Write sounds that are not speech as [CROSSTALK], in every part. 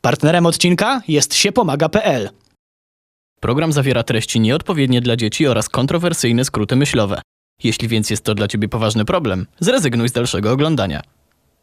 Partnerem odcinka jest siepomaga.pl. Program zawiera treści nieodpowiednie dla dzieci oraz kontrowersyjne skróty myślowe. Jeśli więc jest to dla ciebie poważny problem, zrezygnuj z dalszego oglądania.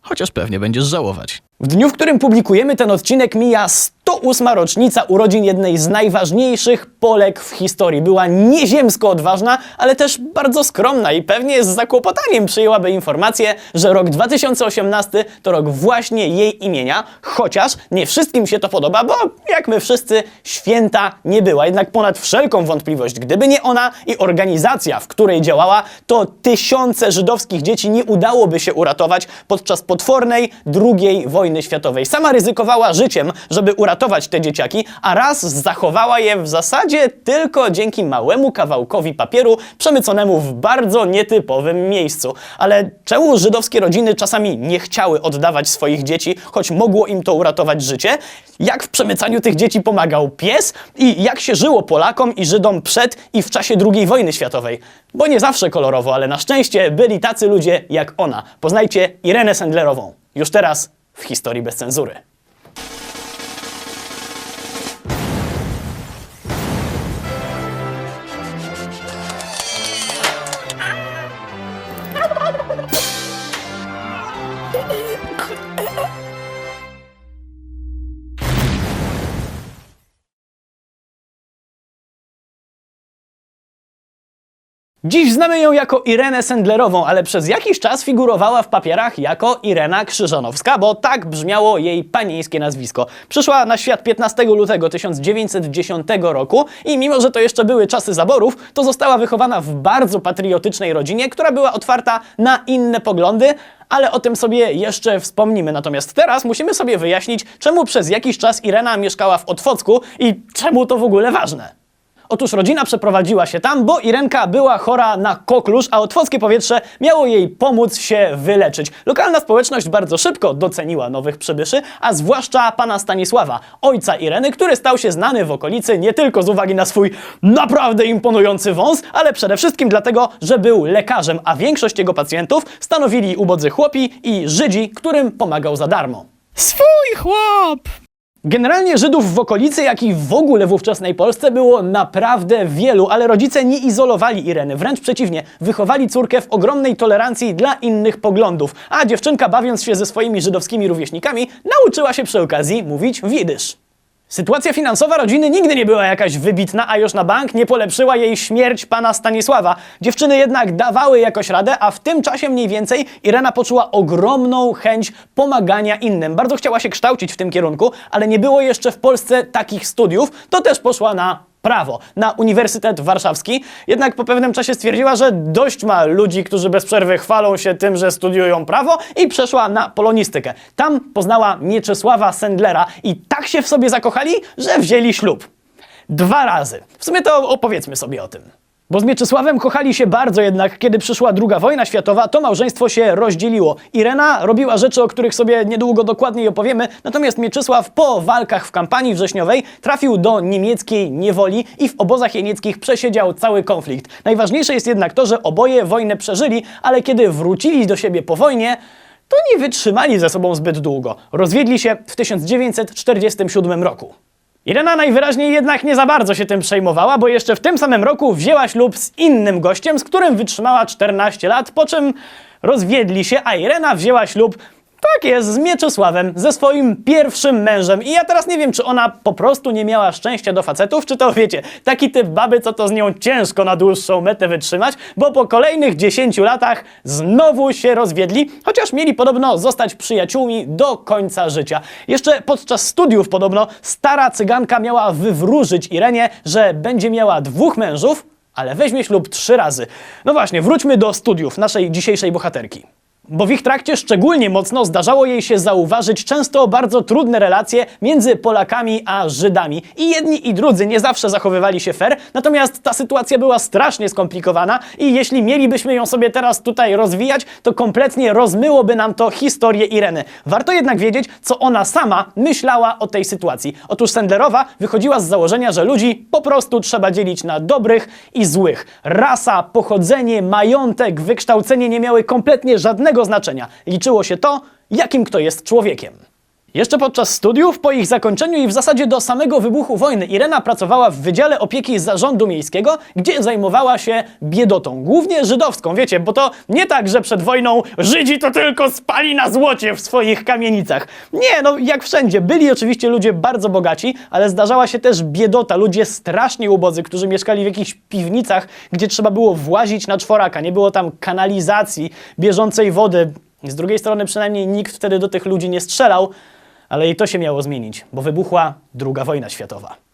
Chociaż pewnie będziesz żałować. W dniu, w którym publikujemy ten odcinek, mija 108 rocznica urodzin jednej z najważniejszych Polek w historii. Była nieziemsko odważna, ale też bardzo skromna i pewnie z zakłopotaniem przyjęłaby informację, że rok 2018 to rok właśnie jej imienia, chociaż nie wszystkim się to podoba, bo jak my wszyscy, święta nie była. Jednak ponad wszelką wątpliwość, gdyby nie ona i organizacja, w której działała, to tysiące żydowskich dzieci nie udałoby się uratować podczas potwornej II wojny światowej. Sama ryzykowała życiem, żeby uratować te dzieciaki, a raz zachowała je w zasadzie tylko dzięki małemu kawałkowi papieru przemyconemu w bardzo nietypowym miejscu. Ale czemu żydowskie rodziny czasami nie chciały oddawać swoich dzieci, choć mogło im to uratować życie? Jak w przemycaniu tych dzieci pomagał pies? I jak się żyło Polakom i Żydom przed i w czasie II wojny światowej? Bo nie zawsze kolorowo, ale na szczęście byli tacy ludzie jak ona. Poznajcie Irenę Sendlerową. Już teraz w historii bez cenzury. Dziś znamy ją jako Irenę Sendlerową, ale przez jakiś czas figurowała w papierach jako Irena Krzyżanowska, bo tak brzmiało jej panieńskie nazwisko. Przyszła na świat 15 lutego 1910 roku i mimo, że to jeszcze były czasy zaborów, to została wychowana w bardzo patriotycznej rodzinie, która była otwarta na inne poglądy, ale o tym sobie jeszcze wspomnimy. Natomiast teraz musimy sobie wyjaśnić, czemu przez jakiś czas Irena mieszkała w Otwocku i czemu to w ogóle ważne. Otóż rodzina przeprowadziła się tam, bo Irenka była chora na koklusz, a otwockie powietrze miało jej pomóc się wyleczyć. Lokalna społeczność bardzo szybko doceniła nowych przybyszy, a zwłaszcza pana Stanisława, ojca Ireny, który stał się znany w okolicy nie tylko z uwagi na swój naprawdę imponujący wąs, ale przede wszystkim dlatego, że był lekarzem, a większość jego pacjentów stanowili ubodzy chłopi i Żydzi, którym pomagał za darmo. Swój chłop! Generalnie Żydów w okolicy, jak i w ogóle w ówczesnej Polsce było naprawdę wielu, ale rodzice nie izolowali Ireny, wręcz przeciwnie, wychowali córkę w ogromnej tolerancji dla innych poglądów, a dziewczynka bawiąc się ze swoimi żydowskimi rówieśnikami nauczyła się przy okazji mówić widysz. Sytuacja finansowa rodziny nigdy nie była jakaś wybitna, a już na bank nie polepszyła jej śmierć pana Stanisława. Dziewczyny jednak dawały jakoś radę, a w tym czasie mniej więcej Irena poczuła ogromną chęć pomagania innym. Bardzo chciała się kształcić w tym kierunku, ale nie było jeszcze w Polsce takich studiów, to też poszła na prawo na Uniwersytet Warszawski. Jednak po pewnym czasie stwierdziła, że dość ma ludzi, którzy bez przerwy chwalą się tym, że studiują prawo i przeszła na polonistykę. Tam poznała Mieczysława Sendlera i tak się w sobie zakochali, że wzięli ślub. Dwa razy. W sumie to opowiedzmy sobie o tym. Bo z Mieczysławem kochali się bardzo, jednak kiedy przyszła druga wojna światowa, to małżeństwo się rozdzieliło. Irena robiła rzeczy, o których sobie niedługo dokładniej opowiemy, natomiast Mieczysław po walkach w kampanii wrześniowej trafił do niemieckiej niewoli i w obozach jenieckich przesiedział cały konflikt. Najważniejsze jest jednak to, że oboje wojnę przeżyli, ale kiedy wrócili do siebie po wojnie, to nie wytrzymali ze sobą zbyt długo. Rozwiedli się w 1947 roku. Irena najwyraźniej jednak nie za bardzo się tym przejmowała, bo jeszcze w tym samym roku wzięła ślub z innym gościem, z którym wytrzymała 14 lat, po czym rozwiedli się, a Irena wzięła ślub tak jest, z Mieczysławem, ze swoim pierwszym mężem. I ja teraz nie wiem, czy ona po prostu nie miała szczęścia do facetów, czy to [LAUGHS] wiecie, taki typ baby, co to z nią ciężko na dłuższą metę wytrzymać, bo po kolejnych 10 latach znowu się rozwiedli, chociaż mieli podobno zostać przyjaciółmi do końca życia. Jeszcze podczas studiów podobno stara cyganka miała wywróżyć Irenie, że będzie miała dwóch mężów, ale weźmie ślub trzy razy. No właśnie, wróćmy do studiów naszej dzisiejszej bohaterki bo w ich trakcie szczególnie mocno zdarzało jej się zauważyć często bardzo trudne relacje między Polakami a Żydami. I jedni i drudzy nie zawsze zachowywali się fair, natomiast ta sytuacja była strasznie skomplikowana i jeśli mielibyśmy ją sobie teraz tutaj rozwijać, to kompletnie rozmyłoby nam to historię Ireny. Warto jednak wiedzieć, co ona sama myślała o tej sytuacji. Otóż Sendlerowa wychodziła z założenia, że ludzi po prostu trzeba dzielić na dobrych i złych. Rasa, pochodzenie, majątek, wykształcenie nie miały kompletnie żadnego znaczenia. Liczyło się to, jakim kto jest człowiekiem. Jeszcze podczas studiów, po ich zakończeniu i w zasadzie do samego wybuchu wojny, Irena pracowała w Wydziale Opieki Zarządu Miejskiego, gdzie zajmowała się biedotą, głównie żydowską, wiecie, bo to nie tak, że przed wojną Żydzi to tylko spali na złocie w swoich kamienicach. Nie, no jak wszędzie. Byli oczywiście ludzie bardzo bogaci, ale zdarzała się też biedota, ludzie strasznie ubodzy, którzy mieszkali w jakichś piwnicach, gdzie trzeba było włazić na czworaka, nie było tam kanalizacji, bieżącej wody. Z drugiej strony przynajmniej nikt wtedy do tych ludzi nie strzelał, ale i to się miało zmienić, bo wybuchła II wojna światowa.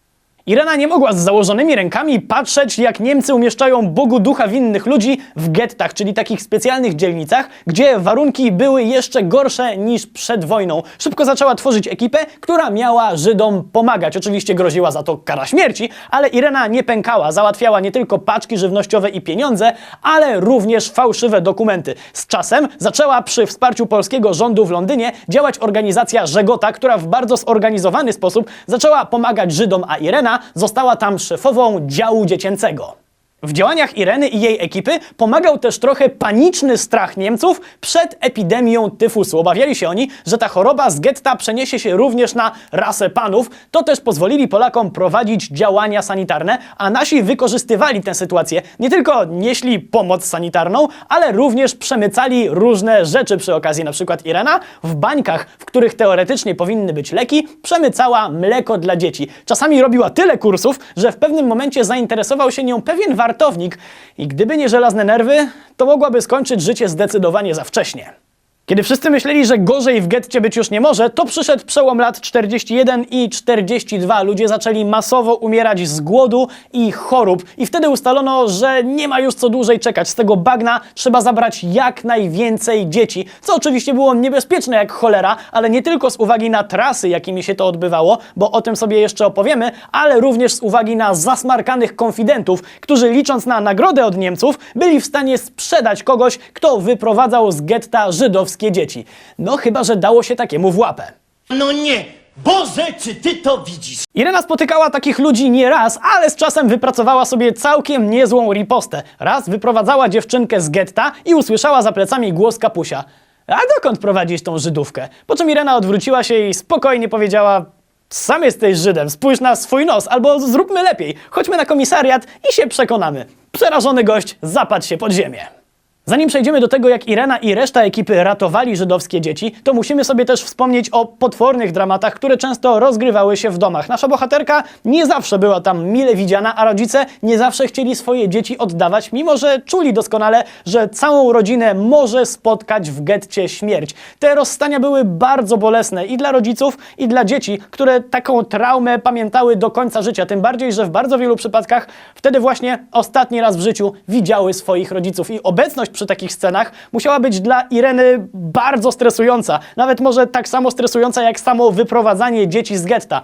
Irena nie mogła z założonymi rękami patrzeć, jak Niemcy umieszczają Bogu ducha winnych ludzi w gettach, czyli takich specjalnych dzielnicach, gdzie warunki były jeszcze gorsze niż przed wojną. Szybko zaczęła tworzyć ekipę, która miała Żydom pomagać. Oczywiście groziła za to kara śmierci, ale Irena nie pękała. Załatwiała nie tylko paczki żywnościowe i pieniądze, ale również fałszywe dokumenty. Z czasem zaczęła przy wsparciu polskiego rządu w Londynie działać organizacja Żegota, która w bardzo zorganizowany sposób zaczęła pomagać Żydom, a Irena została tam szefową działu dziecięcego. W działaniach Ireny i jej ekipy pomagał też trochę paniczny strach Niemców przed epidemią tyfusu. Obawiali się oni, że ta choroba z getta przeniesie się również na rasę panów. To też pozwolili Polakom prowadzić działania sanitarne, a nasi wykorzystywali tę sytuację. Nie tylko nieśli pomoc sanitarną, ale również przemycali różne rzeczy przy okazji. Na przykład Irena w bańkach, w których teoretycznie powinny być leki, przemycała mleko dla dzieci. Czasami robiła tyle kursów, że w pewnym momencie zainteresował się nią pewien wartownik i gdyby nie żelazne nerwy, to mogłaby skończyć życie zdecydowanie za wcześnie. Kiedy wszyscy myśleli, że gorzej w getcie być już nie może, to przyszedł przełom lat 41 i 42. Ludzie zaczęli masowo umierać z głodu i chorób. I wtedy ustalono, że nie ma już co dłużej czekać. Z tego bagna trzeba zabrać jak najwięcej dzieci. Co oczywiście było niebezpieczne jak cholera, ale nie tylko z uwagi na trasy, jakimi się to odbywało, bo o tym sobie jeszcze opowiemy, ale również z uwagi na zasmarkanych konfidentów, którzy licząc na nagrodę od Niemców, byli w stanie sprzedać kogoś, kto wyprowadzał z getta żydowskie dzieci. No chyba, że dało się takiemu w łapę. No nie! Boże, czy ty to widzisz? Irena spotykała takich ludzi nie raz, ale z czasem wypracowała sobie całkiem niezłą ripostę. Raz wyprowadzała dziewczynkę z getta i usłyszała za plecami głos kapusia. A dokąd prowadzić tą Żydówkę? Po czym Irena odwróciła się i spokojnie powiedziała sam jesteś Żydem, spójrz na swój nos, albo zróbmy lepiej, chodźmy na komisariat i się przekonamy. Przerażony gość zapadł się pod ziemię. Zanim przejdziemy do tego, jak Irena i reszta ekipy ratowali żydowskie dzieci, to musimy sobie też wspomnieć o potwornych dramatach, które często rozgrywały się w domach. Nasza bohaterka nie zawsze była tam mile widziana, a rodzice nie zawsze chcieli swoje dzieci oddawać, mimo że czuli doskonale, że całą rodzinę może spotkać w getcie śmierć. Te rozstania były bardzo bolesne i dla rodziców, i dla dzieci, które taką traumę pamiętały do końca życia. Tym bardziej, że w bardzo wielu przypadkach wtedy właśnie ostatni raz w życiu widziały swoich rodziców i obecność przy takich scenach musiała być dla Ireny bardzo stresująca. Nawet może tak samo stresująca jak samo wyprowadzanie dzieci z getta.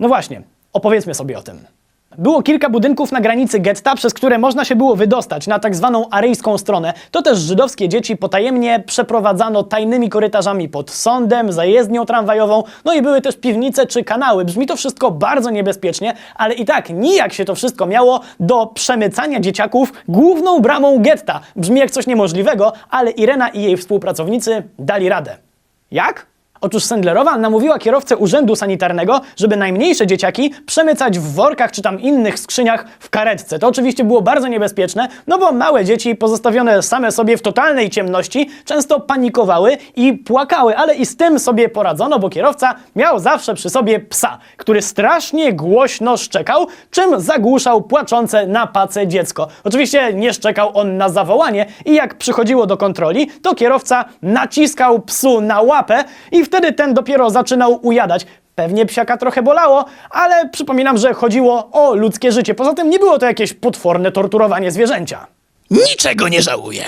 No właśnie, opowiedzmy sobie o tym. Było kilka budynków na granicy getta, przez które można się było wydostać na tak zwaną aryjską stronę. To też żydowskie dzieci potajemnie przeprowadzano tajnymi korytarzami pod sądem, zajezdnią tramwajową, no i były też piwnice czy kanały. Brzmi to wszystko bardzo niebezpiecznie, ale i tak nijak się to wszystko miało do przemycania dzieciaków główną bramą getta. Brzmi jak coś niemożliwego, ale Irena i jej współpracownicy dali radę. Jak? Otóż Sendlerowa namówiła kierowcę urzędu sanitarnego, żeby najmniejsze dzieciaki przemycać w workach czy tam innych skrzyniach w karetce. To oczywiście było bardzo niebezpieczne, no bo małe dzieci pozostawione same sobie w totalnej ciemności często panikowały i płakały, ale i z tym sobie poradzono, bo kierowca miał zawsze przy sobie psa, który strasznie głośno szczekał, czym zagłuszał płaczące na pace dziecko. Oczywiście nie szczekał on na zawołanie i jak przychodziło do kontroli, to kierowca naciskał psu na łapę i wtedy ten dopiero zaczynał ujadać. Pewnie psiaka trochę bolało, ale przypominam, że chodziło o ludzkie życie. Poza tym nie było to jakieś potworne torturowanie zwierzęcia. Niczego nie żałuję.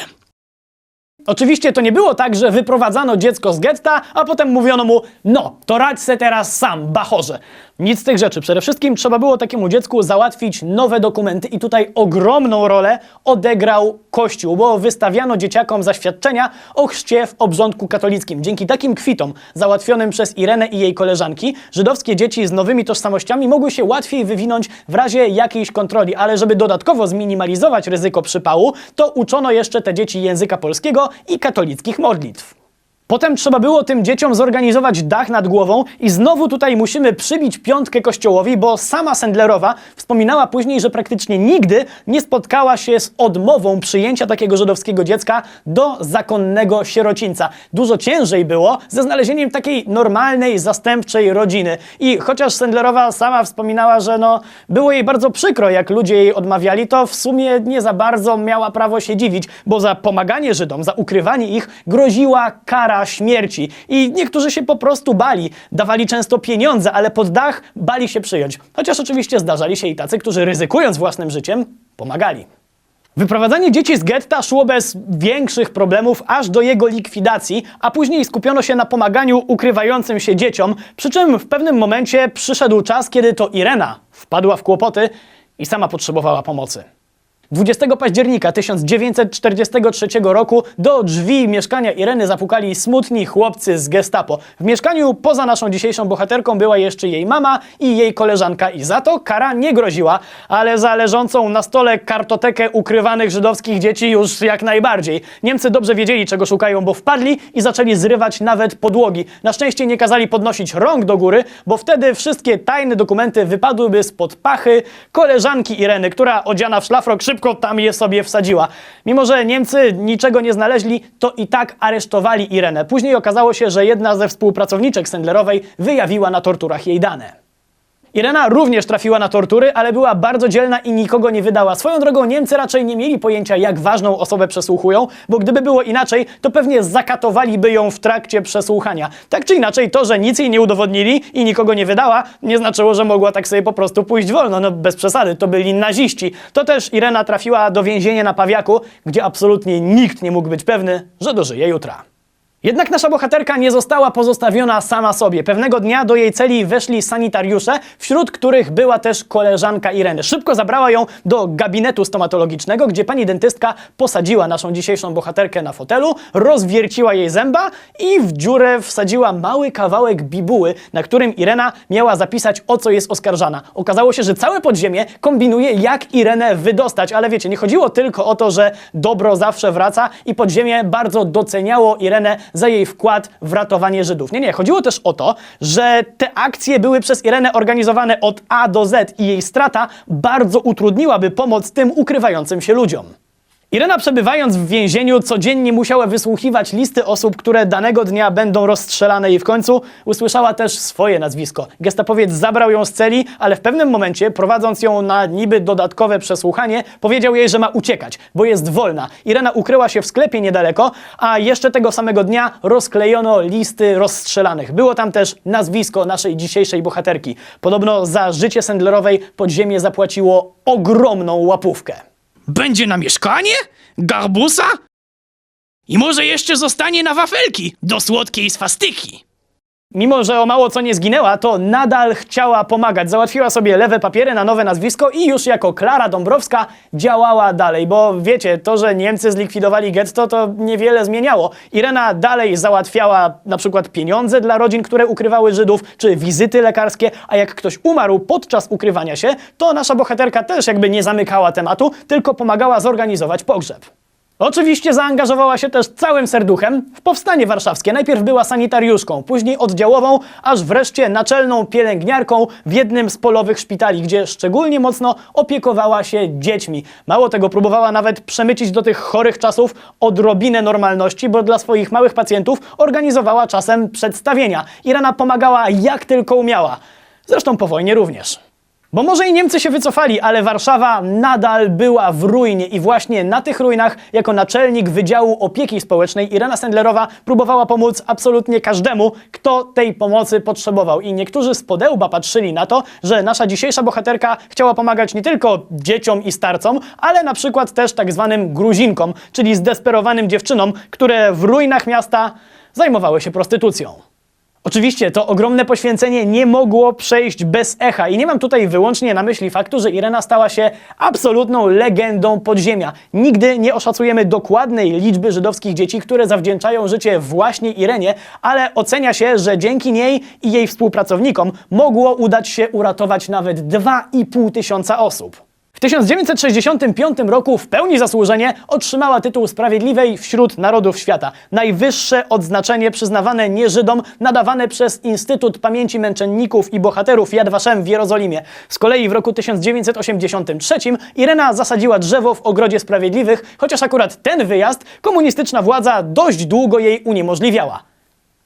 Oczywiście to nie było tak, że wyprowadzano dziecko z getta, a potem mówiono mu, no, to radź se teraz sam, bachorze. Nic z tych rzeczy. Przede wszystkim trzeba było takiemu dziecku załatwić nowe dokumenty i tutaj ogromną rolę odegrał Kościół, bo wystawiano dzieciakom zaświadczenia o chrzcie w obrządku katolickim. Dzięki takim kwitom załatwionym przez Irenę i jej koleżanki, żydowskie dzieci z nowymi tożsamościami mogły się łatwiej wywinąć w razie jakiejś kontroli, ale żeby dodatkowo zminimalizować ryzyko przypału, to uczono jeszcze te dzieci języka polskiego i katolickich modlitw. Potem trzeba było tym dzieciom zorganizować dach nad głową i znowu tutaj musimy przybić piątkę kościołowi, bo sama Sendlerowa wspominała później, że praktycznie nigdy nie spotkała się z odmową przyjęcia takiego żydowskiego dziecka do zakonnego sierocińca. Dużo ciężej było ze znalezieniem takiej normalnej, zastępczej rodziny. I chociaż Sendlerowa sama wspominała, że no, było jej bardzo przykro, jak ludzie jej odmawiali, to w sumie nie za bardzo miała prawo się dziwić, bo za pomaganie Żydom, za ukrywanie ich groziła kara śmierci. I niektórzy się po prostu bali. Dawali często pieniądze, ale pod dach bali się przyjąć. Chociaż oczywiście zdarzali się i tacy, którzy ryzykując własnym życiem, pomagali. Wyprowadzanie dzieci z getta szło bez większych problemów aż do jego likwidacji, a później skupiono się na pomaganiu ukrywającym się dzieciom, przy czym w pewnym momencie przyszedł czas, kiedy to Irena wpadła w kłopoty i sama potrzebowała pomocy. 20 października 1943 roku do drzwi mieszkania Ireny zapukali smutni chłopcy z gestapo. W mieszkaniu poza naszą dzisiejszą bohaterką była jeszcze jej mama i jej koleżanka i za to kara nie groziła, ale za leżącą na stole kartotekę ukrywanych żydowskich dzieci już jak najbardziej. Niemcy dobrze wiedzieli czego szukają, bo wpadli i zaczęli zrywać nawet podłogi. Na szczęście nie kazali podnosić rąk do góry, bo wtedy wszystkie tajne dokumenty wypadłyby spod pachy koleżanki Ireny, która odziana w szlafrok szybko tam je sobie wsadziła. Mimo, że Niemcy niczego nie znaleźli, to i tak aresztowali Irenę. Później okazało się, że jedna ze współpracowniczek Sendlerowej wyjawiła na torturach jej dane. Irena również trafiła na tortury, ale była bardzo dzielna i nikogo nie wydała. Swoją drogą Niemcy raczej nie mieli pojęcia, jak ważną osobę przesłuchują, bo gdyby było inaczej, to pewnie zakatowaliby ją w trakcie przesłuchania. Tak czy inaczej, to, że nic jej nie udowodnili i nikogo nie wydała, nie znaczyło, że mogła tak sobie po prostu pójść wolno. No bez przesady, to byli naziści. To też Irena trafiła do więzienia na Pawiaku, gdzie absolutnie nikt nie mógł być pewny, że dożyje jutra. Jednak nasza bohaterka nie została pozostawiona sama sobie. Pewnego dnia do jej celi weszli sanitariusze, wśród których była też koleżanka Ireny. Szybko zabrała ją do gabinetu stomatologicznego, gdzie pani dentystka posadziła naszą dzisiejszą bohaterkę na fotelu, rozwierciła jej zęba i w dziurę wsadziła mały kawałek bibuły, na którym Irena miała zapisać o co jest oskarżana. Okazało się, że całe podziemie kombinuje jak Irenę wydostać, ale wiecie, nie chodziło tylko o to, że dobro zawsze wraca i podziemie bardzo doceniało Irenę za jej wkład w ratowanie Żydów. Nie, nie, chodziło też o to, że te akcje były przez Irenę organizowane od A do Z i jej strata bardzo utrudniłaby pomoc tym ukrywającym się ludziom. Irena przebywając w więzieniu codziennie musiała wysłuchiwać listy osób, które danego dnia będą rozstrzelane i w końcu usłyszała też swoje nazwisko. Gestapowiec zabrał ją z celi, ale w pewnym momencie, prowadząc ją na niby dodatkowe przesłuchanie, powiedział jej, że ma uciekać, bo jest wolna. Irena ukryła się w sklepie niedaleko, a jeszcze tego samego dnia rozklejono listy rozstrzelanych. Było tam też nazwisko naszej dzisiejszej bohaterki. Podobno za życie Sendlerowej podziemie zapłaciło ogromną łapówkę. Będzie na mieszkanie? Garbusa? I może jeszcze zostanie na wafelki do słodkiej swastyki. Mimo, że o mało co nie zginęła, to nadal chciała pomagać. Załatwiła sobie lewe papiery na nowe nazwisko i już jako Klara Dąbrowska działała dalej. Bo wiecie, to, że Niemcy zlikwidowali getto, to niewiele zmieniało. Irena dalej załatwiała na przykład pieniądze dla rodzin, które ukrywały Żydów, czy wizyty lekarskie, a jak ktoś umarł podczas ukrywania się, to nasza bohaterka też jakby nie zamykała tematu, tylko pomagała zorganizować pogrzeb. Oczywiście zaangażowała się też całym serduchem w powstanie warszawskie. Najpierw była sanitariuszką, później oddziałową, aż wreszcie naczelną pielęgniarką w jednym z polowych szpitali, gdzie szczególnie mocno opiekowała się dziećmi. Mało tego, próbowała nawet przemycić do tych chorych czasów odrobinę normalności, bo dla swoich małych pacjentów organizowała czasem przedstawienia. Irena pomagała jak tylko umiała. Zresztą po wojnie również. Bo może i Niemcy się wycofali, ale Warszawa nadal była w ruinie i właśnie na tych ruinach jako naczelnik Wydziału Opieki Społecznej Irena Sendlerowa próbowała pomóc absolutnie każdemu, kto tej pomocy potrzebował. I niektórzy z podełba patrzyli na to, że nasza dzisiejsza bohaterka chciała pomagać nie tylko dzieciom i starcom, ale na przykład też tak zwanym gruzinkom, czyli zdesperowanym dziewczynom, które w ruinach miasta zajmowały się prostytucją. Oczywiście to ogromne poświęcenie nie mogło przejść bez echa i nie mam tutaj wyłącznie na myśli faktu, że Irena stała się absolutną legendą podziemia. Nigdy nie oszacujemy dokładnej liczby żydowskich dzieci, które zawdzięczają życie właśnie Irenie, ale ocenia się, że dzięki niej i jej współpracownikom mogło udać się uratować nawet 2,5 tysiąca osób. W 1965 roku w pełni zasłużenie otrzymała tytuł Sprawiedliwej wśród Narodów Świata. Najwyższe odznaczenie przyznawane nie Żydom, nadawane przez Instytut Pamięci Męczenników i Bohaterów Yad Vashem w Jerozolimie. Z kolei w roku 1983 Irena zasadziła drzewo w Ogrodzie Sprawiedliwych, chociaż akurat ten wyjazd komunistyczna władza dość długo jej uniemożliwiała.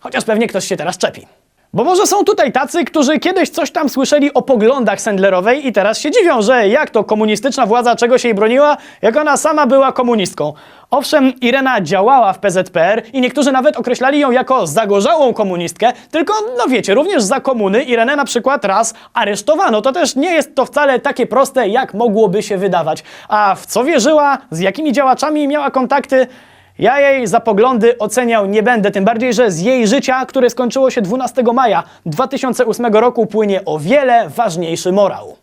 Chociaż pewnie ktoś się teraz czepi. Bo może są tutaj tacy, którzy kiedyś coś tam słyszeli o poglądach Sendlerowej i teraz się dziwią, że jak to komunistyczna władza czego się jej broniła, jak ona sama była komunistką. Owszem, Irena działała w PZPR i niektórzy nawet określali ją jako zagorzałą komunistkę, tylko no wiecie, również za komuny Irenę na przykład raz aresztowano. To też nie jest to wcale takie proste, jak mogłoby się wydawać. A w co wierzyła, z jakimi działaczami miała kontakty, ja jej za poglądy oceniał nie będę, tym bardziej, że z jej życia, które skończyło się 12 maja 2008 roku, płynie o wiele ważniejszy morał.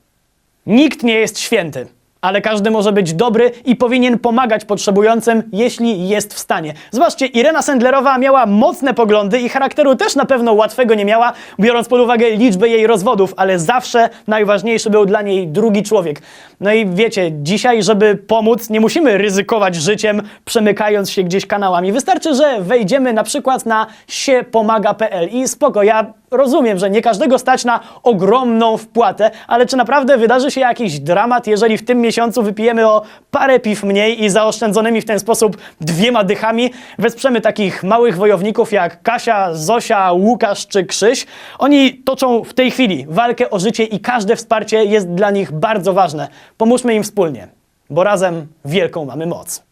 Nikt nie jest święty, ale każdy może być dobry i powinien pomagać potrzebującym, jeśli jest w stanie. Zobaczcie, Irena Sendlerowa miała mocne poglądy i charakteru też na pewno łatwego nie miała, biorąc pod uwagę liczbę jej rozwodów, ale zawsze najważniejszy był dla niej drugi człowiek. No i wiecie, dzisiaj, żeby pomóc, nie musimy ryzykować życiem, przemykając się gdzieś kanałami. Wystarczy, że wejdziemy na przykład na siepomaga.pl i spoko, ja rozumiem, że nie każdego stać na ogromną wpłatę, ale czy naprawdę wydarzy się jakiś dramat, jeżeli w tym miesiącu wypijemy o parę piw mniej i zaoszczędzonymi w ten sposób dwiema dychami wesprzemy takich małych wojowników jak Kasia, Zosia, Łukasz czy Krzyś? Oni toczą w tej chwili walkę o życie i każde wsparcie jest dla nich bardzo ważne. Pomóżmy im wspólnie, bo razem wielką mamy moc.